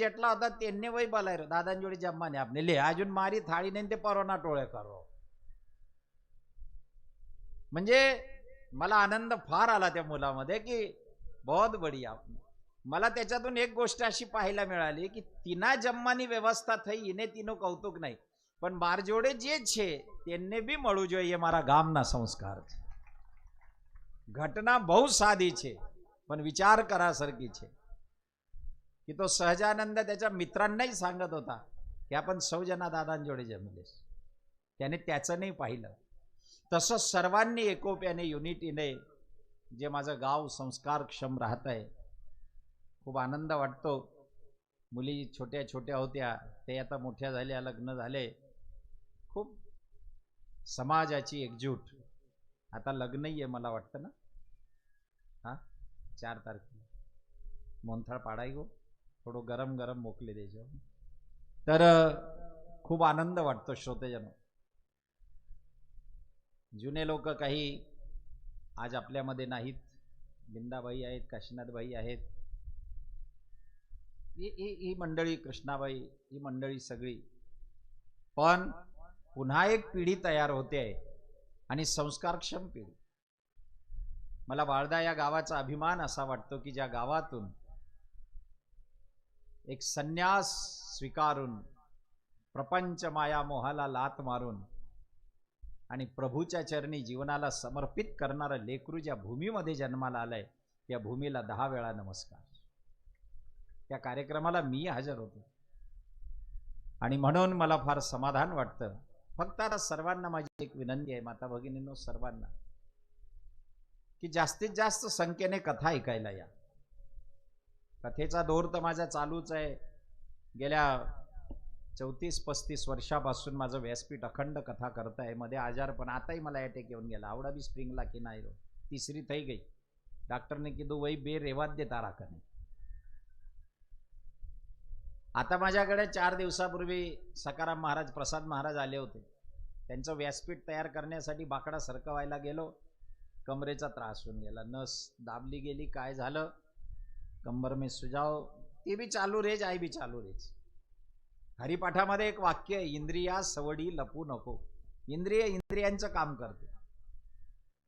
જેટલા હતા તેને વય બોલાવ્યો. દાદાની જોડે જમવાની આપને. લે, આજુ મારી થાળી નહીં તે પરોના ટોળે કરો. म्हणजे मला आनंद फार आला त्या मुलामध्ये की बहुत बढिया मला त्याच्यातून एक गोष्ट अशी पाहायला मिळाली की तिना જમવાની વ્યવસ્થા થઈ એને તીનું કૌતુક નહીં. પણ બાર જોડે જે છે તેને બી મળવું જોઈએ મારા ગામના સંસ્કાર છે ઘટના બહુ સાદી છે, પણ વિચાર કરા સરખી છે. की तो सहजानंद त्याच्या मित्रांनाही सांगत होता की आपण सौजना दादांजोडे जमलेस. त्याने त्याचं नाही पाहिलं. तसं सर्वांनी एकोप्याने युनिटीने जे माझं गाव संस्कारक्षम राहत आहे खूप आनंद वाटतो. मुली छोट्या छोट्या होत्या ते आता मोठ्या झाल्या लग्न झाले. खूप समाजाची एकजूट. आता लग्नही आहे मला वाटतं ना? हां? चार तारखेला. मोनथाळ पाडाय गो. थोडं गरम गरम मोकले द्यायचे तर खूप आनंद वाटतो श्रोतेजन. जुने लोक काही आज आपल्यामध्ये नाहीत. बिंदाबाई आहेत काशीनाथबाई आहेत. ही मंडळी कृष्णाबाई ही मंडळी सगळी. पण पुन्हा एक पिढी तयार होते आहे आणि संस्कारक्षम पिढी. मला वाळदा या गावाचा अभिमान असा वाटतो की ज्या गावातून एक संन्यास स्वीकारून प्रपंच माया मोहाला लात मारून आणि प्रभूच्या चरणी जीवनाला समर्पित करणारं लेकरू ज्या भूमीमध्ये जन्माला आलंय त्या भूमीला दहा वेळा नमस्कार. त्या कार्यक्रमाला मी हजर होतो. आणि म्हणून मला फार समाधान वाटतं. फक्त आता सर्वांना माझी एक विनंती आहे माता भगिनींनो सर्वांना की जास्तीत जास्त संख्येने कथा ऐकायला या. कथेचा दोर तर माझा चालूच आहे. गेल्या चौतीस पस्तीस वर्षापासून माझं व्यासपीठ अखंड कथा करत आहे मध्ये आजार पण आताही मला अटॅक येऊन गेला. आवडा बी स्प्रिंगला की नाही रो? तिसरी थई गई. डॉक्टरने की तू वही बे रेवाद देता राखा नाही. आता माझ्याकडे चार दिवसापूर्वी सकाराम महाराज प्रसाद महाराज आले होते. त्यांचं व्यासपीठ तयार करण्यासाठी बाकडा सरकवायला गेलो. कमरेचा त्रास होऊन गेला. नस दाबली गेली. काय झालं? कंबर में सुजाओ ते बी चालू रेज आई बी चालू रेज हरिपाठामध्ये एक वाक्य आहे इंद्रिया सवडी लपू नको. इंद्रिय इंद्रियांचं काम करते.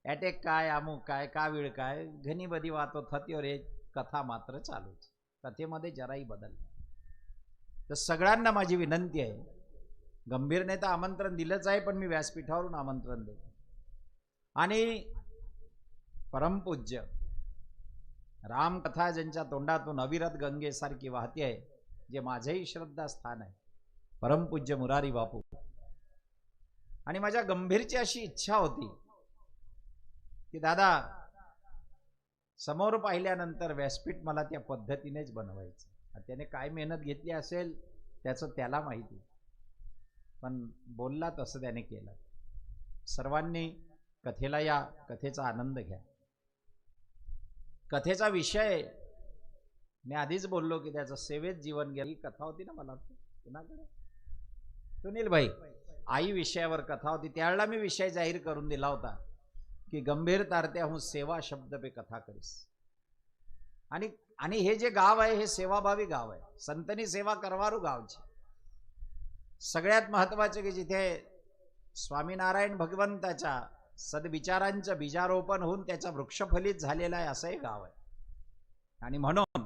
अटॅक काय अमुक काय का वेळ काय घनी बधी वातो थत्यो रे कथा मात्र चालूच. कथेमध्ये जराही बदल तर सगळ्यांना माझी विनंती आहे गंभीरने तर आमंत्रण दिलंच आहे पण मी व्यासपीठावरून आमंत्रण देतो. आणि परमपूज्य रामकथा ज्यांच्या तोंडातून अविरत गंगेसारखी वाहती आहे जे माझेही श्रद्धास्थान आहे. परमपूज्य मुरारी बापू. आणि माझ्या गंभीरची अशी इच्छा होती की दादा समोर पाहिल्यानंतर व्यासपीठ मला त्या पद्धतीनेच बनवायचं. त्याने काय मेहनत घेतली असेल त्याचं त्याला माहिती. पण बोलला तसं त्याने केलं. सर्वांनी कथेला या कथेचा आनंद घ्या. कथेचा विषय मी आधीच बोललो की त्याचं सेवेत जीवन गेलं. ही कथा होती ना मला. कुणाकडे? सुनील भाई आई विषयावर कथा होती. त्यावेळेला मी विषय जाहीर करून दिला होता की गंभीर तारत्या तारत्याहून सेवा शब्द पे कथा करीस. आणि आणि हे जे गाव आहे हे सेवाभावी गाव आहे. संतनी सेवा करवारू गावची. सगळ्यात महत्त्वाचे की जिथे स्वामीनारायण भगवंताच्या सद्विचारांचं बीजारोपण होऊन त्याचा वृक्षफलित झालेला आहे असं हे गाव आहे. आणि म्हणून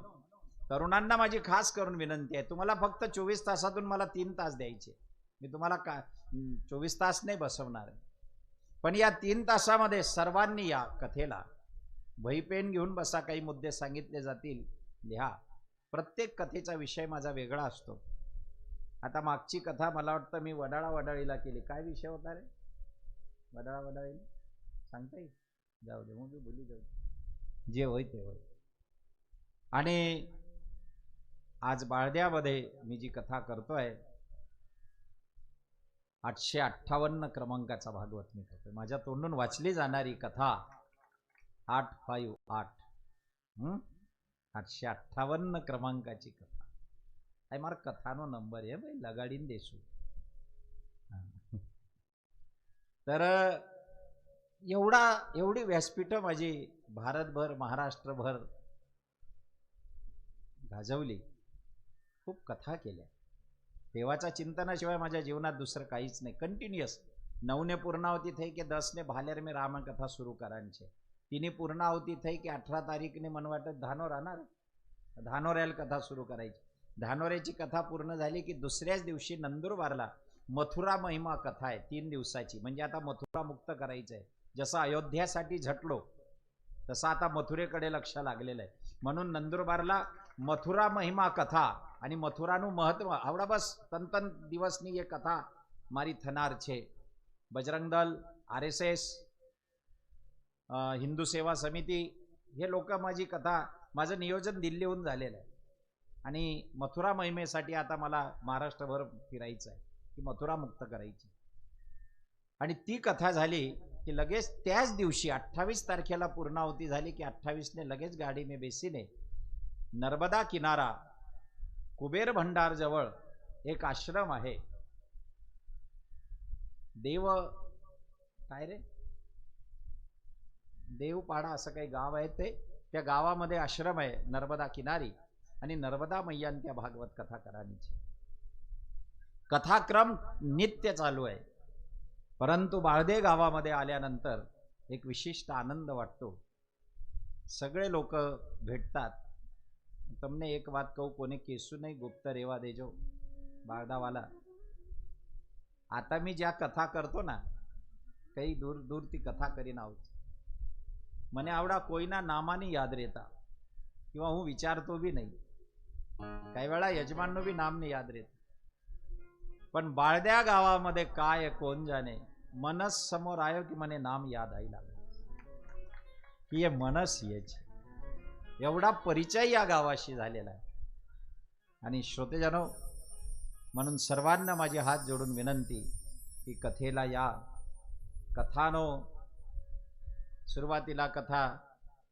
तरुणांना माझी खास करून विनंती आहे तुम्हाला फक्त चोवीस तासातून मला तीन तास द्यायचे मी तुम्हाला का चोवीस तास नाही बसवणार आहे. पण या तीन तासामध्ये सर्वांनी या कथेला वही पेन घेऊन बसा काही मुद्दे सांगितले जातील लिहा. प्रत्येक कथेचा विषय माझा वेगळा असतो. आता मागची कथा मला वाटतं मी वडाळा वडाळीला केली. काय विषय होता रे? वडाळा वडाळीला सांगता येईल. जाऊ दे मग मी बोली जाऊ जे होय ते होय. आणि आज बाळद्यामध्ये मी जी कथा करतोय आठशे अठ्ठावन्न क्रमांकाचा भागवत मी करतोय. माझ्या तोंडून वाचली जाणारी कथा आठ फाईव्ह आठ. आठशे अठ्ठावन्न क्रमांकाची कथा. आहे मार कथानो नंबर आहे भाई लगाडीन देसू. तर एवढा एवढी व्यासपीठं माझी भारतभर महाराष्ट्रभर गाजवली. खूप कथा केल्या. देवाच्या चिंतनाशिवाय माझ्या जीवनात दुसरं काहीच नाही. कंटिन्युअस नऊने पूर्णावती थे की दसने भालेर मी रामकथा सुरू करायचे तिने पूर्णावती थे की अठरा तारीखने मन वाटत धानोर राहणार धानोऱ्याला कथा सुरू करायची. धानोऱ्याची कथा पूर्ण झाली की दुसऱ्याच दिवशी नंदुरबारला मथुरा महिमा कथा आहे तीन दिवसाची. म्हणजे आता मथुरा मुक्त करायचं आहे जसं अयोध्यासाठी झटलो तसं आता मथुरेकडे लक्ष लागलेलं आहे. म्हणून नंदुरबारला मथुरा महिमा कथा आणि मथुरानु महत्त्व आवडा बस तंतन दिवसनी ये कथा मारी थनार छे. Bajrang Dal R S S Hindu सेवा समिती हे लोक माझी कथा माझं नियोजन दिल्लीहून झालेलं आहे. आणि मथुरा महिमेसाठी आता मला महाराष्ट्रभर फिरायचं आहे की मथुरा मुक्त करायची. आणि ती कथा झाली की लगेच त्याच दिवशी अठ्ठावीस तारखेला पूर्णावती झाली की अठ्ठावीसने लगेच गाडी में बेसीने नर्मदा किनारा कुबेर भंडार जवळ एक आश्रम आहे. देव काय रे? देवपाडा असं काही गाव आहे ते? त्या गावामध्ये आश्रम आहे नर्मदा किनारी. आणि नर्मदा मैयान त्या भागवत कथा करायची. कथाक्रम नित्य चालू आहे. परंतु बाळदे गावामध्ये आल्यानंतर एक विशिष्ट आनंद वाटतो. सगळे लोक भेटतात. तमने एक बात कहू कोणी केसू नाही गुप्त रेवा देजो बाळदावाला. आता मी ज्या कथा करतो ना काही दूर दूर ती कथा करीन आहोत मने आवडा कोयना नामानी याद रेता किंवा हू विचारतो बी नाही. काही वेळा यजमान बी नाम नाही याद रेत. पण बाळद्या गावामध्ये काय कोण जाणे? मनस समोर आयो की मने नाम याद आई लागलं की हे मनस याचे एवढा परिचय या गावाशी झालेला आहे. आणि श्रोतेजनो म्हणून सर्वांना माझी हात जोडून विनंती की कथेला या. कथानो सुरुवातीला कथा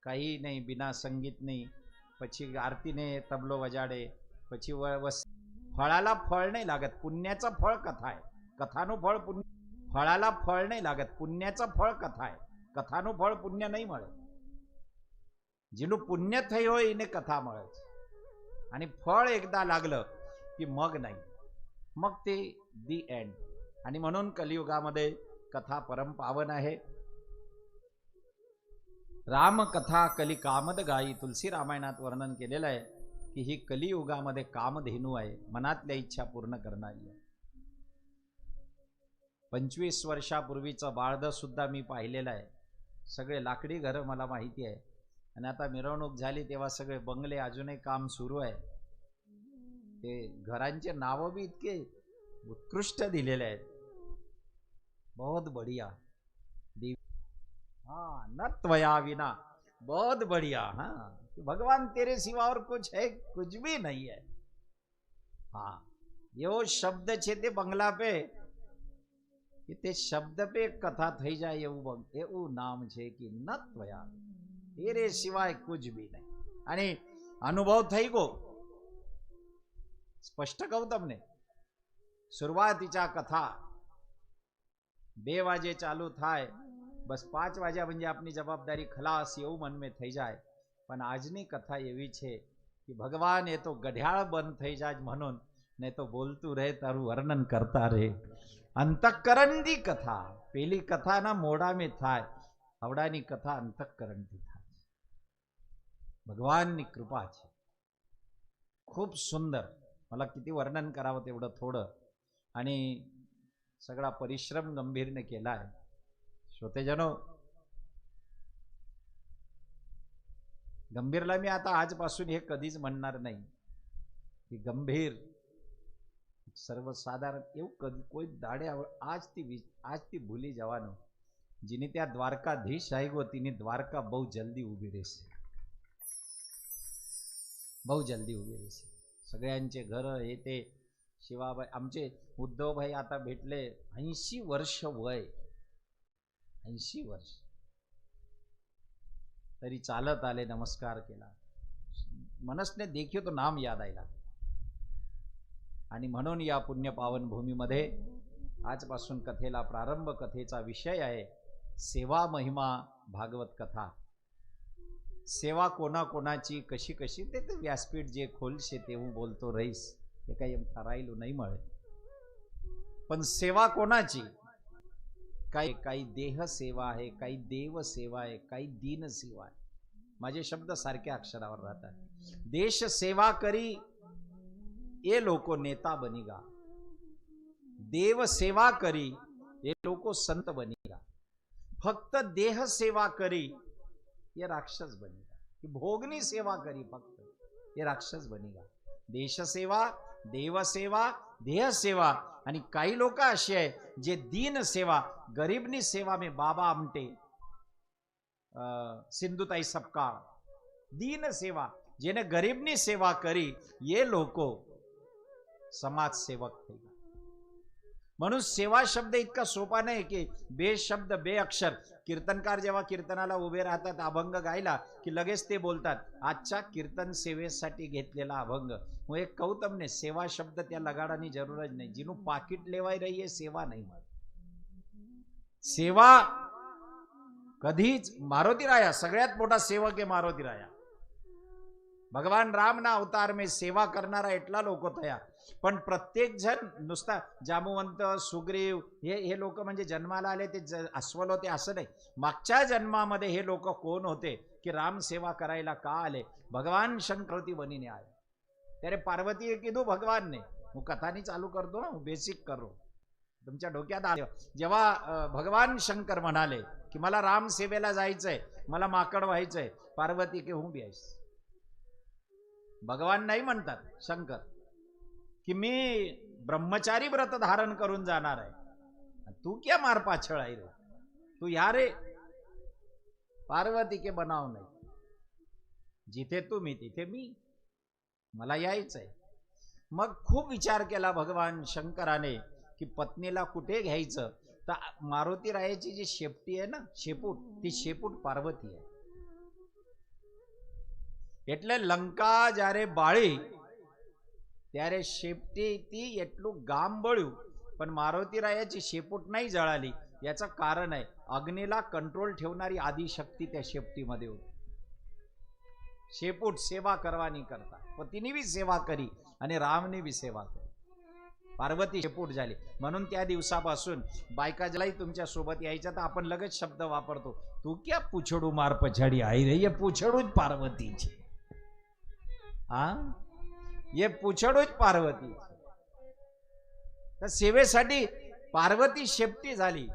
काही नाही बिना संगीत नाही. पछी आरतीने तबलो वजाडे पछी व वस्ती फळाला फळ नाही लागत पुण्याचं फळ कथा आहे. कथानुफळ पुण्य फळाला फळ नाही लागत पुण्याचं फळ कथा आहे. कथानुफळ पुण्य नाही મળે जिनू पुण्य थै હોય इने कथा મળે आणि फळ एकदा लागलं की मग नाही. मग ते दी एंड आणि म्हणून कलियुगामध्ये कथा परम पावन आहे. रामकथा कली कामद गाई तुलसी रामायणात वर्णन केलेलं आहे. की ही कलियुगामध्ये कामधेनू आहे मनातल्या इच्छा पूर्ण करणारी आहे. पंचवीस वर्षापूर्वीचं बाळद सुद्धा मी पाहिलेलं आहे. सगळे लाकडी घरं मला माहिती आहे. आणि आता मिरवणूक झाली तेव्हा सगळे बंगले अजूनही काम सुरू आहे. ते घरांचे नावं बी इतके उत्कृष्ट दिलेले आहेत. बहुत बढ़िया. देव हा न त्वया विना. बहुत बढ़िया हां. भगवान तेरे सिवा और कुछ है कुछ भी नहीं है हाँ એવો શબ્દ છે તે બંગલા પે, કે તે શબ્દ પે કથા થઈ જાય એવું એવું નામ છે કે ન ત્વયા. તેરે સિવાય કુછ બી નહીં. અને અનુભવ થઈ ગયો. સ્પષ્ટ કહું તમને શરૂઆતીચા કથા બે વાજે ચાલુ થાય, બસ પાંચ વાગ્યા પછી આપની જવાબદારી ખલાસ એવું મનમાં થઈ જાય. પણ આજની કથા એવી છે કે ભગવાન એ તો ગઢિયાળ બંધ થઈ જાય म्हणून ને તો બોલતું રહે તારું વર્ણન કરતા રહે અંતઃકરણની કથા પેલી કથાના મોઢામાં થાય આવડાની કથા અંતઃકરણથી થાય ભગવાનની કૃપા છે खूप सुंदर मला किती वर्णन करावं तेवढं थोडं आणि सगळा परिश्रम गंभीरने केला आहे श्रोतेजनो गंभीरला मी आता आजपासून हे कधीच म्हणणार नाही की गंभीर સર્વસાધારણ એવું કદી કોઈ દાડે આવ- આજથી વિ- આજથી ભૂલી જવાનું જેની ત્યાં દ્વારકાધીશ આવ્યો તેની દ્વારકા બહુ જલ્દી ઊભી રહેશે બહુ जल्दी उभी રહેશે सगळ्यांचे घर हे ते शिवाबाई आमचे उद्धवभाई आता भेटले ऐंशी वर्ष वय ऐंशी वर्ष तरी चालत आले नमस्कार केला. मनसने देखील तो नाम याद आयला आणि म्हणून या पुण्य पावन भूमीमध्ये आजपासून कथेला प्रारंभ कथेचा विषय आहे सेवा महिमा भागवत कथा. सेवा कोणाकोणाची कशी कशी ते ते व्यासपीठ जे खोलशे तेव्हा बोलतो रईस. ते काही ठरायलो नाही मळे. पण सेवा कोणाची? काही काही देह सेवा आहे काही देव सेवा आहे काही दीन सेवा आहे माझे शब्द सारख्या अक्षरावर राहतात. देश सेवा करी, ये लोको नेता बनीगा देव सेवा करी, ये लोको संत बनीगा फक्त देह सेवा करी, ये राक्षस बनेगा भोगनी सेवा करी फक्त, ये राक्षस बनेगा देश सेवा देव सेवा देह सेवा आणि काही लोक अशी आहे जे दीन सेवा गरीबनी सेवा में बाबा आमटे अं, सिंधुताई सपकाळ दीन सेवा જેને ગરીબની સેવા કરી એ લોકો સમાજ સેવક થઈ ગયા म्हणून सेवा शब्द इतका सोपा नाही की बे शब्द बे अक्षर. कीर्तनकार जेव्हा कीर्तनाला उभे राहतात अभंग गायला की लगेच ते बोलतात आजच्या कीर्तन सेवेसाठी घेतलेला अभंग. मग एक कौतमने सेवा शब्द त्या लगाडानी जरूरच नाही. जिनू पाकिट लेवाय रही आहे सेवा नाही सेवा कधीच मारुती राया सगळ्यात मोठा सेवक आहे मारुती राया. भगवान रामना अवतार मे सेवा करणारा एटला लोक तया पण प्रत्येक जण नुसता जामुवंत सुग्रीव हे हे लोक म्हणजे जन्माला आले ते अस्वल होते असं नाही. मागच्या जन्मामध्ये हे लोक कोण होते की राम सेवा करायला का आले? भगवान शंकर ती वनीने आले. त्यारे पार्वती किदू भगवानने मग कथानी चालू करतो बेसिक करो. तुमच्या डोक्यात आलं. जेव्हा भगवान शंकर म्हणाले की मला रामसेवेला जायचंय मला माकड व्हायचंय पार्वती के हुं भगवान नाही म्हणतात शंकर. की मी ब्रह्मचारी व्रत धारण करून जाणार आहे तू क्या मार पाछळ आहे रे तू या रे पार्वती के बनाव नाही जिथे तू मी तिथे मी मला यायचंय मग खूप विचार केला भगवान शंकराने की पत्नीला कुठे घ्यायचं तर मारुती रायाची जी शेपटी आहे ना शेपूट ती शेपूट पार्वती आहे એટલે લંકા જ્યારે બાળી ત્યારે शेपटी ती એટલું ગામ બળ્યું पण मारुती रायाची शेपूट नाही जळाली याचं कारण आहे अग्नीला कंट्रोल ठेवणारी आदिशक्ती त्या शेपटीमध्ये होती शेपूट सेवा करवानी करता पतीने बी सेवा करी आणि रामने बी सेवा करी पार्वती शेपूट झाली म्हणून त्या दिवसापासून बायका ज्यालाही तुमच्या सोबत यायच्या तर आपण लगेच शब्द वापरतो तू क्या पुछडू मार पछाडी आई रे ये पुछडूच पार्वतीची हा ये पुछडो पार्वती. तर सेवेसाठी पार्वती शेपटी झाली.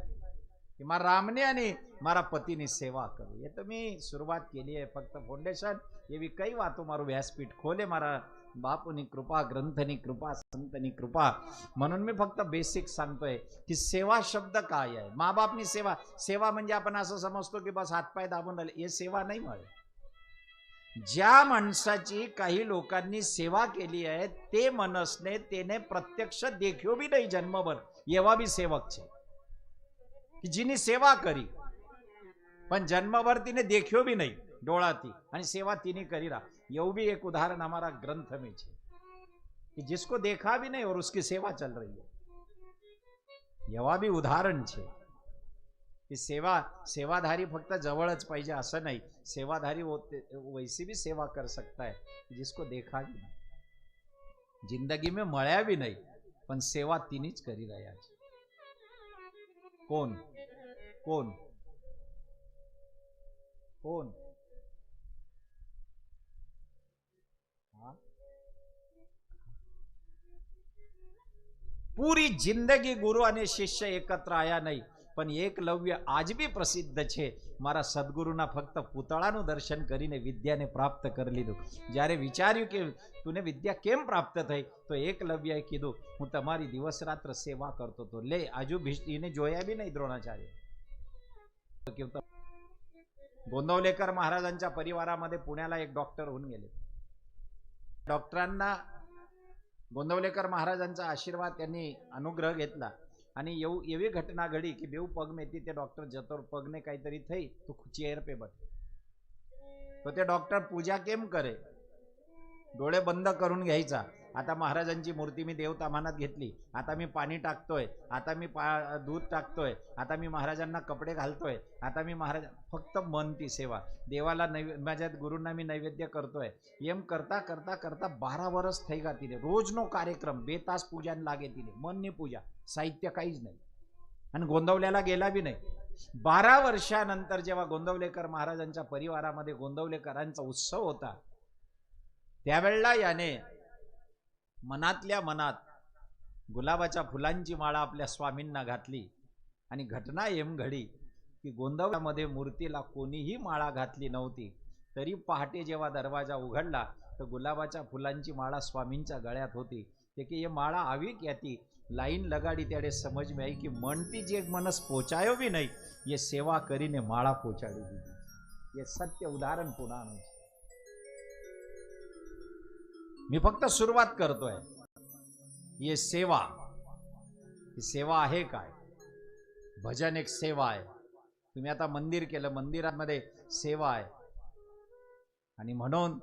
की मला रामने आणि मारा पतीने सेवा करू. हे तर मी सुरुवात केली आहे. फक्त फाउंडेशन एवी काही वाहतो मारू व्यासपीठ. खोले मारा बापूनी कृपा ग्रंथनी कृपा संतनी कृपा. म्हणून मी फक्त बेसिक सांगतोय की सेवा शब्द काय आहे? माबापनी सेवा सेवा म्हणजे आपण असं समजतो की बस हातपाय दाबून राहिले. हे सेवा नाही म्हणे. ज्या माणसाची काही लोकांनी सेवा केली आहे ते मनसने તેને પ્રત્યક્ષ દેખ્યો બી નહીં જન્મભર એવા બી સેવક છે की जिने सेवा करी पण जन्मभर तिने देख्यो भी नहीं डोळाती आणि सेवा तिने करी रहा यू भी एक उदाहरण हमारा ग्रंथ में छे कि जिसको देखा भी नहीं और उसकी सेवा चल रही है एवा भी उदाहरण छे की सेवा सेवाधारी फक्त जवळच पाहिजे असं नाही सेवाधारी वैसी वैसे भी सेवा कर सकता है जिसको देखा भी नाही जिंदगी में मळ्या भी नाही पण सेवा तिनेच करी रहा कोण कोण कोण पूरी जिंदगी गुरु आणि शिष्य एकत्र आया नाही પણ એકલવ્ય આજ બી પ્રસિદ્ધ છે મારા સદગુરુના ફક્ત પૂતળાનું દર્શન કરીને વિદ્યાને પ્રાપ્ત કરી લીધું જ્યારે વિચાર્યું કે તુને વિદ્યા કેમ પ્રાપ્ત થઈ તો એકલવ્યએ કીધું હું તમારી દિવસ રાત્ર સેવા કરતો હતો લે આજુ ભીષ એને જોયા બી नाही द्रोणाचार्य किंवा गोंदवलेकर महाराजांच्या परिवारामध्ये पुण्याला एक डॉक्टर होऊन गेले डॉक्टरांना गोंदवलेकर महाराजांचा आशीर्वाद त्यांनी अनुग्रह घेतला आणि येऊ एवी घटना घडी की बेऊ पग मेती ते डॉक्टर जतोर पगने काहीतरी થઈ તો ચેર पे बस તો ते डॉक्टर पूजा केम करे डोळे बंद करून घ्यायचा आता महाराजांची मूर्ती मी देवतामानात घेतली आता मी पाणी टाकतोय आता मी पा दूध टाकतोय आता मी महाराजांना कपडे घालतोय आता मी महाराज फक्त मन ती सेवा देवाला नैवे माझ्या गुरूंना मी नैवेद्य करतोय एम करता करता करता बारा वर्ष થઈ ગયા तिने रोज नो कार्यक्रम बेतास पूजन लागे तिने मननी पूजा साहित्य काहीच नाही. आणि गोंदवल्याला गेला बी नाही. बारा वर्षानंतर जेव्हा गोंदवलेकर महाराजांच्या परिवारामध्ये गोंदवलेकरांचा उत्सव होता त्यावेळेला याने मनातल्या मनात गुलाबाच्या फुलांची माळा आपल्या स्वामींना घातली आणि घटना एम घडी की गोंदवल्यामध्ये मूर्तीला कोणीही माळा घातली नव्हती. तरी पहाटे जेव्हा दरवाजा उघडला तर गुलाबाच्या फुलांची माळा स्वामींच्या गळ्यात होती. ते की हे माळा आवी क्याती लाईन लगाडी त्याडे समज में आई की म्हणती जे मनस पोचायो बी नाही ये सेवा કરીને માળા પહોંચાડી દીધી એ સત્ય ઉદાહરણ પુરાણું છે मी फक्त सुरुवात करतोय ये सेवा ही सेवा आहे काय भजन एक सेवा आहे तुम्ही आता मंदिर केलं मंदिरामध्ये सेवा आहे आणि म्हणून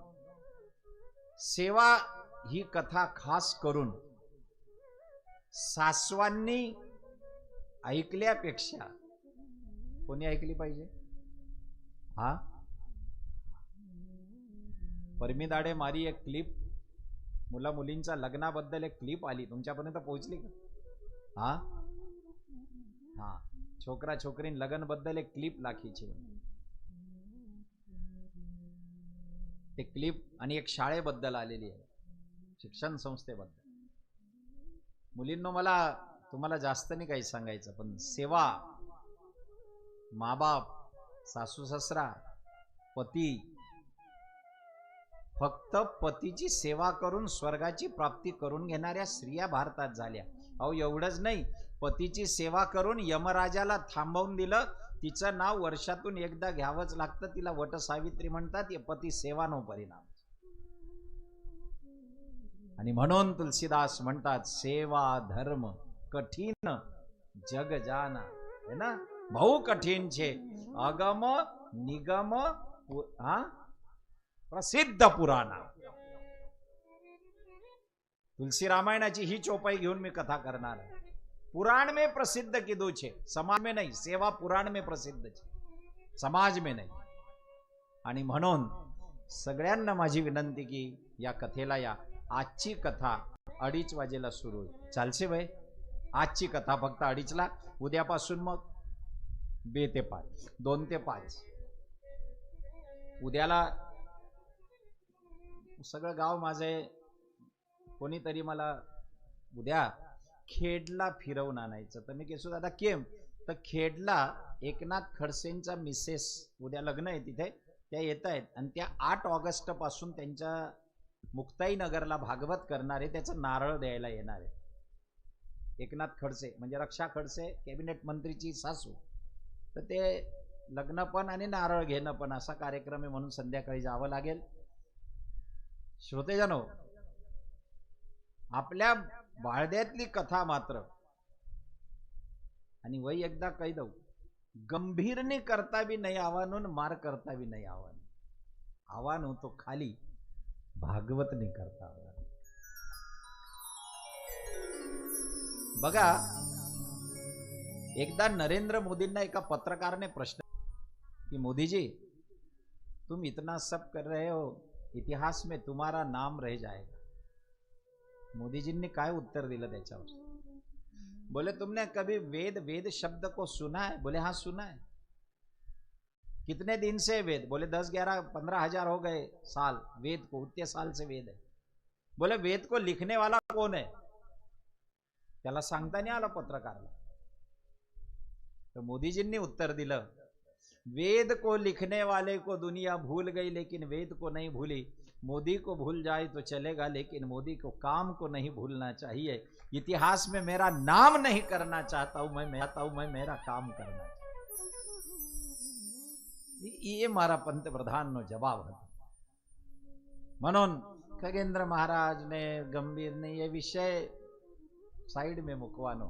सेवा ही कथा खास करून सासवांनी ऐकल्यापेक्षा कोणी ऐकली पाहिजे? हा? परमीदाडे मारी एक क्लिप मुला मुलींच्या लग्नाबद्दल एक क्लिप आली. तुमच्यापर्यंत पोहोचली का? हा? हा. छोकरा छोकरीन लग्नबद्दल एक क्लिप लाखीची. ते क्लिप आणि एक शाळेबद्दल आलेली आहे. शिक्षण संस्थेबद्दल. मुलींनो मला तुम्हाला जास्त नाही काही सांगायचं पण सेवा माबाप सासू सासरा पती फक्त पतीची सेवा करून स्वर्गाची प्राप्ती करून घेणाऱ्या स्त्रिया भारतात झाल्या. अहो एवढंच नाही. पतीची सेवा करून यमराजाला थांबवून दिलं. तिचं नाव वर्षातून एकदा घ्यावंच लागतं. तिला वटसावित्री म्हणतात. हे पती सेवा नो परिणाम. आणि म्हणून तुलसीदास म्हणतात सेवा धर्म कठीण जग जाना. है ना? भाऊ कठीण छे. अगम निगम हा प्रसिद्ध पुराणा. तुलसी रामायणाची ही चोपाई घेऊन मी कथा करणार आहे. पुराण में प्रसिद्ध किदू छे? समाज में नाही. सेवा पुराण में प्रसिद्ध छे. समाज में नाही. आणि म्हणून सगळ्यांना माझी विनंती की या कथेला या आजची कथा अडीच वाजेला सुरू होईल. चालसे भाई आजची कथा फक्त अडीचला? उद्यापासून मग बे ते पाच दोन ते पाच. उद्याला सगळं गाव माझे कोणीतरी मला उद्या खेडला फिरवून आणायचं. तर मी केसू दादा केम तर खेडला एकनाथ खडसेंचा मिसेस उद्या लग्न आहे तिथे. त्या येत आहेत आणि त्या आठ ऑगस्टपासून त्यांच्या मुक्ताईनगरला भागवत करणारे त्याचं नारळ द्यायला येणार आहे. एकनाथ खडसे म्हणजे रक्षा खडसे कॅबिनेट मंत्रीची सासू. तर ते लग्न पण आणि नारळ घेणं पण असा कार्यक्रम आहे म्हणून संध्याकाळी जावं लागेल. श्रोतेजनो आपल्या बाळद्यातली कथा मात्र आणि वय एकदा काही देऊ गंभीरने करता बी नाही आव्हानून मार करता बी नाही आव्हान. आव्हान होतो खाली. भागवत नाही करता बघा एकदा नरेंद्र मोदींना एका पत्रकार ने प्रश्न की मोदीजी तुम इतना सब कर रहे हो इतिहास में तुम्हारा नाम रह जाएगा. मोदीजींनी काय उत्तर दिलं त्याच्यावर? बोले तुमने कभी वेद वेद शब्द को सुना है? बोले हाँ सुना है. कितने दिन से वेद? बोले, दस, ग्यारह, पंद्रह हज़ार हो गए साल। वेद को, उतने साल से वेद है। बोले, वेद को लिखने वाला कौन है? त्याला सांगता नाही आलं पत्रकाराला। तर मोदीजींनी उत्तर दिलं। वेद को लिखने वाले को दुनिया भूल गई, लेकिन वेद को नहीं भूली। मोदी को भूल जाए तो चलेगा, लेकिन मोदी को काम को नहीं भूलना चाहिए। इतिहास में मेरा नाम नहीं करना चाहता हूँ मैं मैं चाहता हूँ, मैं मेरा काम करना હતી એ મારા પંતપ્રધાનનો જવાબ હતો મનોન ખગેન્દ્ર ने गंभीर એ વિષય સાઈડ મેં મૂકવાનો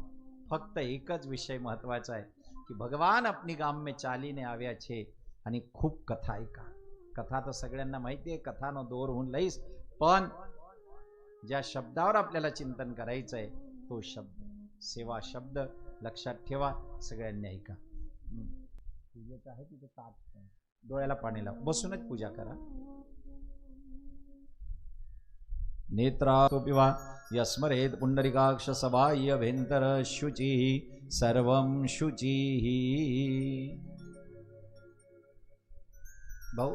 ફક્ત એક જ વિષય મહત્વાचा છે की भगवान अपनी गाम में चालीने આવ્યા છે आणि खूप कथा ऐका कथा तर सगळ्यांना माहिती आहे कथाનો दोर होऊन लईस पण ज्या शब्दावर आपल्याला चिंतन करायचं आहे तो शब्द सेवा शब्द लक्षात ठेवा सगळ्यांनी ऐका पूजेचं आहे तिथे ताट डोळ्याला पाणी लाव. बसूनच पूजा करा. नेत्रा पिवा यस्मरेत पुंडरिकाक्ष सबाह्य भेन्तर शुची सर्व शुची। भाऊ